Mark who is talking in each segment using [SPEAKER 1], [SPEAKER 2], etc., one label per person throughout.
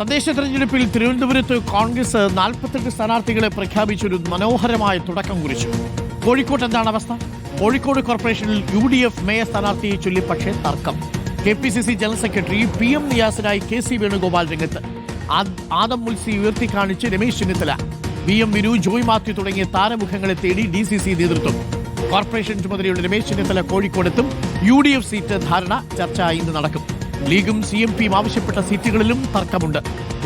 [SPEAKER 1] തദ്ദേശ തെരഞ്ഞെടുപ്പിൽ തിരുവനന്തപുരത്ത് കോൺഗ്രസ് നാൽപ്പത്തെട്ട് സ്ഥാനാർത്ഥികളെ പ്രഖ്യാപിച്ചൊരു മനോഹരമായ തുടക്കം കുറിച്ചു. കോഴിക്കോട്ട് എന്താണ് അവസ്ഥ? കോഴിക്കോട് കോർപ്പറേഷനിൽ യു ഡി എഫ് മേയർ സ്ഥാനാർത്ഥിയെ ചൊല്ലി പക്ഷേ തർക്കം. K P C C general secretary P M നിയാസിനായി K C Venugopal രംഗത്ത്. ആദം മുൽസി ഉയർത്തിക്കാണിച്ച് രമേശ് ചെന്നിത്തല. വി എം വിനു ജോയ് മാത്യു തുടങ്ങിയ താരമുഖങ്ങളെ തേടി ഡി സി സി നേതൃത്വം. കോർപ്പറേഷൻ ചുമതലയുള്ള രമേശ് ചെന്നിത്തല കോഴിക്കോടെത്തും. യു ഡി എഫ് സീറ്റ് ധാരണ ചർച്ച ഇന്ന് നടക്കും. ലീഗും സി എം പിയും ആവശ്യപ്പെട്ട സീറ്റുകളിലും തർക്കമുണ്ട്.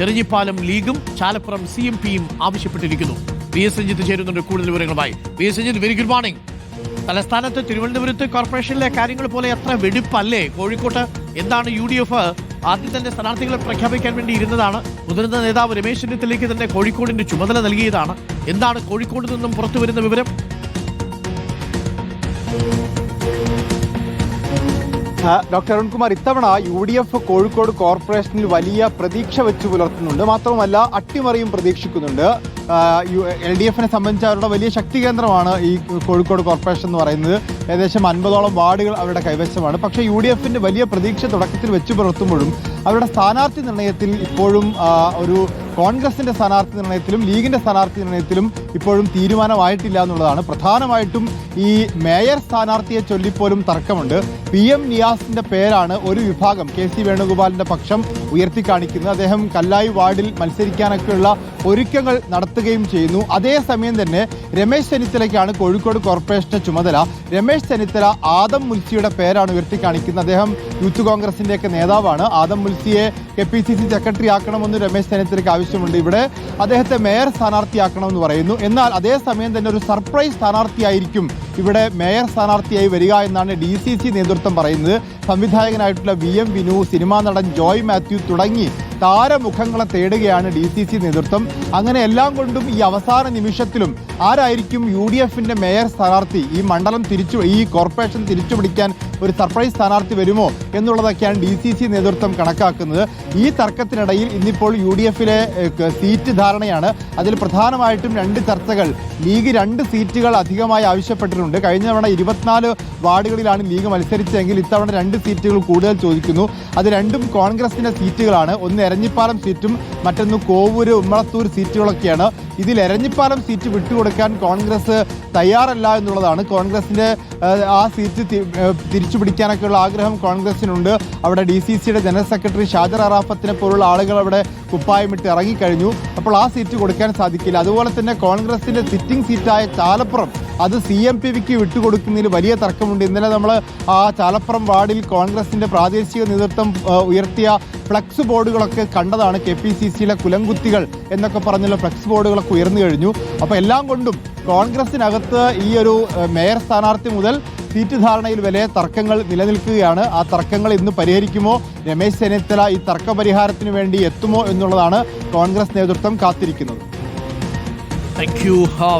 [SPEAKER 1] എറിഞ്ഞിപ്പാലം ലീഗും ചാലപ്പുറം സി എം പിയും ആവശ്യപ്പെട്ടിരിക്കുന്നു. വി എസ് രഞ്ജിത്ത് ചേരുന്നുണ്ട് കൂടുതൽ വിവരങ്ങളുമായി. V S Ranjith very good morning തലസ്ഥാനത്ത് തിരുവനന്തപുരത്ത് കോർപ്പറേഷനിലെ കാര്യങ്ങൾ പോലെ എത്ര വെടിപ്പല്ലേ? കോഴിക്കോട്ട് എന്താണ് യു ഡി എഫ് ആദ്യം തന്നെ സ്ഥാനാർത്ഥികളെ പ്രഖ്യാപിക്കാൻ വേണ്ടി ഇരുന്നതാണ്. മുതിർന്ന നേതാവ് രമേശ് ചെന്നിത്തലയ്ക്ക് തന്നെ കോഴിക്കോടിന്റെ ചുമതല നൽകിയതാണ്. എന്താണ് കോഴിക്കോട് നിന്നും പുറത്തു വരുന്ന വിവരം?
[SPEAKER 2] ഡോക്ടർ അരുൺകുമാർ ഇത്തവണ യു ഡി എഫ് കോഴിക്കോട് കോർപ്പറേഷനിൽ വലിയ പ്രതീക്ഷ വെച്ച് പുലർത്തുന്നുണ്ട്. മാത്രമല്ല അട്ടിമറിയും പ്രതീക്ഷിക്കുന്നുണ്ട്. എൽ ഡി എഫിനെ സംബന്ധിച്ച് അവരുടെ വലിയ ശക്തി കേന്ദ്രമാണ് ഈ കോഴിക്കോട് കോർപ്പറേഷൻ എന്ന് പറയുന്നത്. ഏകദേശം അൻപതോളം വാർഡുകൾ അവരുടെ കൈവശമാണ്. പക്ഷേ യു ഡി എഫിന്റെ വലിയ പ്രതീക്ഷ തുടക്കത്തിൽ വെച്ച് പുലർത്തുമ്പോഴും അവരുടെ സ്ഥാനാർത്ഥി നിർണയത്തിൽ ഇപ്പോഴും ഒരു കോൺഗ്രസിന്റെ സ്ഥാനാർത്ഥി നിർണയത്തിലും ലീഗിന്റെ സ്ഥാനാർത്ഥി നിർണയത്തിലും ഇപ്പോഴും തീരുമാനമായിട്ടില്ല എന്നുള്ളതാണ്. പ്രധാനമായിട്ടും ഈ മേയർ സ്ഥാനാർത്ഥിയെ ചൊല്ലിപ്പോലും തർക്കമുണ്ട്. പി എം നിയാസിന്റെ പേരാണ് ഒരു വിഭാഗം കെ സി വേണുഗോപാലിന്റെ പക്ഷം ഉയർത്തിക്കാണിക്കുന്നത് അദ്ദേഹം കല്ലായി വാർഡിൽ മത്സരിക്കാനൊക്കെയുള്ള ഒരുക്കങ്ങൾ നടത്തുകയും ചെയ്യുന്നു. അതേസമയം തന്നെ രമേശ് ചെന്നിത്തലയ്ക്കാണ് കോഴിക്കോട് കോർപ്പറേഷന്റെ ചുമതല. രമേശ് ചെന്നിത്തല ആദം മുൽസിയുടെ പേരാണ് ഉയർത്തിക്കാണിക്കുന്നത്. അദ്ദേഹം യൂത്ത് കോൺഗ്രസിന്റെയൊക്കെ നേതാവാണ്. Adam മുൽസിയെ K P C C secretary ആക്കണമെന്ന് Ramesh ചെന്നിത്തലയ്ക്ക് ആവശ്യമുണ്ട്. ഇവിടെ അദ്ദേഹത്തെ മേയർ സ്ഥാനാർത്ഥിയാക്കണമെന്ന് പറയുന്നു. എന്നാൽ അതേസമയം തന്നെ ഒരു സർപ്രൈസ് സ്ഥാനാർത്ഥിയായിരിക്കും ഇവിടെ മേയർ സ്ഥാനാർത്ഥിയായി വരിക എന്നാണ് ഡി സി സി നേതൃത്വം പറയുന്നത്. സംവിധായകനായിട്ടുള്ള വി എം വിനു സിനിമാ നടൻ ജോയ് മാത്യു തുടങ്ങി താരമുഖങ്ങളെ തേടുകയാണ് ഡി സി സി നേതൃത്വം. അങ്ങനെ എല്ലാം കൊണ്ടും ഈ അവസാന നിമിഷത്തിലും ആരായിരിക്കും യു ഡി എഫിന്റെ മേയർ സ്ഥാനാർത്ഥി? ഈ മണ്ഡലം തിരിച്ചു ഈ കോർപ്പറേഷൻ തിരിച്ചു പിടിക്കാൻ ഒരു സർപ്രൈസ് സ്ഥാനാർത്ഥി വരുമോ എന്നുള്ളതൊക്കെയാണ് ഡി സി സി നേതൃത്വം കണക്കാക്കുന്നത്. ഈ തർക്കത്തിനിടയിൽ ഇന്നിപ്പോൾ യു ഡി എഫിലെ സീറ്റ് ധാരണയാണ്. അതിൽ പ്രധാനമായിട്ടും രണ്ട് ചർച്ചകൾ. ലീഗ് രണ്ട് സീറ്റുകൾ അധികമായി ആവശ്യപ്പെട്ടിട്ടുണ്ട്. കഴിഞ്ഞ തവണ ഇരുപത്തിനാല് വാർഡുകളിലാണ് ലീഗ് മത്സരിച്ചതെങ്കിൽ ഇത്തവണ രണ്ട് സീറ്റുകൾ കൂടുതൽ ചോദിക്കുന്നു. അത് രണ്ടും കോൺഗ്രസിന്റെ സീറ്റുകളാണ്. ഒന്ന് എരഞ്ഞിപ്പാലം സീറ്റും മറ്റൊന്ന് കോവൂര് ഉമ്മളത്തൂർ സീറ്റുകളൊക്കെയാണ്. ഇതിൽ എരഞ്ഞിപ്പാലം സീറ്റ് വിട്ടുകൊടുക്കാൻ കോൺഗ്രസ് തയ്യാറല്ല എന്നുള്ളതാണ്. കോൺഗ്രസിന്റെ ആ സീറ്റ് തിരിച്ചു പിടിക്കാനൊക്കെയുള്ള ആഗ്രഹം കോൺഗ്രസിനുണ്ട്. അവിടെ ഡി സി സിയുടെ ജനറൽ സെക്രട്ടറി ഷാജർ അറാഫത്തിനെ പോലുള്ള ആളുകൾ അവിടെ കുപ്പായമിട്ട് ഇറങ്ങിക്കഴിഞ്ഞു. അപ്പോൾ ആ സീറ്റ് കൊടുക്കാൻ സാധിക്കില്ല. അതുപോലെ തന്നെ കോൺഗ്രസിന്റെ സിറ്റിംഗ് സീറ്റായ ചാലപ്പുറം അത് സി എം പി വിക്ക് വിട്ടുകൊടുക്കുന്നതിൽ വലിയ തർക്കമുണ്ട്. ഇന്നലെ നമ്മൾ ആ ചാലപ്പുറം വാർഡിൽ കോൺഗ്രസിന്റെ പ്രാദേശിക നേതൃത്വം ഉയർത്തിയ ഫ്ലക്സ് ബോർഡുകളൊക്കെ കണ്ടതാണ് കെ പി സി സിയിലെ കുലംകുത്തികൾ എന്നൊക്കെ പറഞ്ഞുള്ള ഫ്ലക്സ് ബോർഡുകളൊക്കെ ഉയർന്നു കഴിഞ്ഞു. അപ്പോൾ എല്ലാം കൊണ്ടും കോൺഗ്രസിനകത്ത് ഈ ഒരു മേയർ സ്ഥാനാർത്ഥി മുതൽ സീറ്റ് ധാരണയിൽ വലിയ തർക്കങ്ങൾ നിലനിൽക്കുകയാണ്. ആ തർക്കങ്ങൾ ഇന്ന് പരിഹരിക്കുമോ? രമേശ് ചെന്നിത്തല ഈ തർക്ക പരിഹാരത്തിന് വേണ്ടി എത്തുമോ എന്നുള്ളതാണ് കോൺഗ്രസ് നേതൃത്വം കാത്തിരിക്കുന്നത്.
[SPEAKER 1] താങ്ക് യു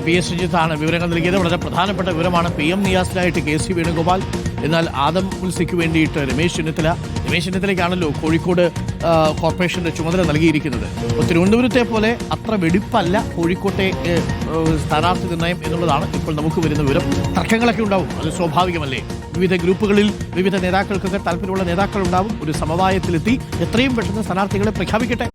[SPEAKER 1] വി എസ് രഞ്ജിത്താണ് വിവരങ്ങൾ നൽകിയത്. വളരെ പ്രധാനപ്പെട്ട വിവരമാണ്. പി എം നിയാസിനായിട്ട് കെ സി വേണുഗോപാൽ എന്നാൽ ആദം ഉൽസിക്ക് വേണ്ടിയിട്ട് രമേശ് ചെന്നിത്തല രമേശ് ചെന്നിത്തലയ്ക്കാണല്ലോ കോഴിക്കോട് കോർപ്പറേഷന്റെ ചുമതല നൽകിയിരിക്കുന്നത്. തിരുവനന്തപുരത്തെ പോലെ അത്ര വെടിപ്പല്ല കോഴിക്കോട്ടെ സ്ഥാനാർത്ഥി നിർണയം എന്നുള്ളതാണ് ഇപ്പോൾ നമുക്ക് വരുന്ന വിവരം. തർക്കങ്ങളൊക്കെ ഉണ്ടാവും. അത് സ്വാഭാവികമല്ലേ? വിവിധ ഗ്രൂപ്പുകളിൽ വിവിധ നേതാക്കൾക്കൊക്കെ താല്പര്യമുള്ള നേതാക്കൾ ഉണ്ടാവും ഒരു സമവായത്തിലെത്തി എത്രയും പെട്ടെന്ന് സ്ഥാനാർത്ഥികളെ പ്രഖ്യാപിക്കട്ടെ.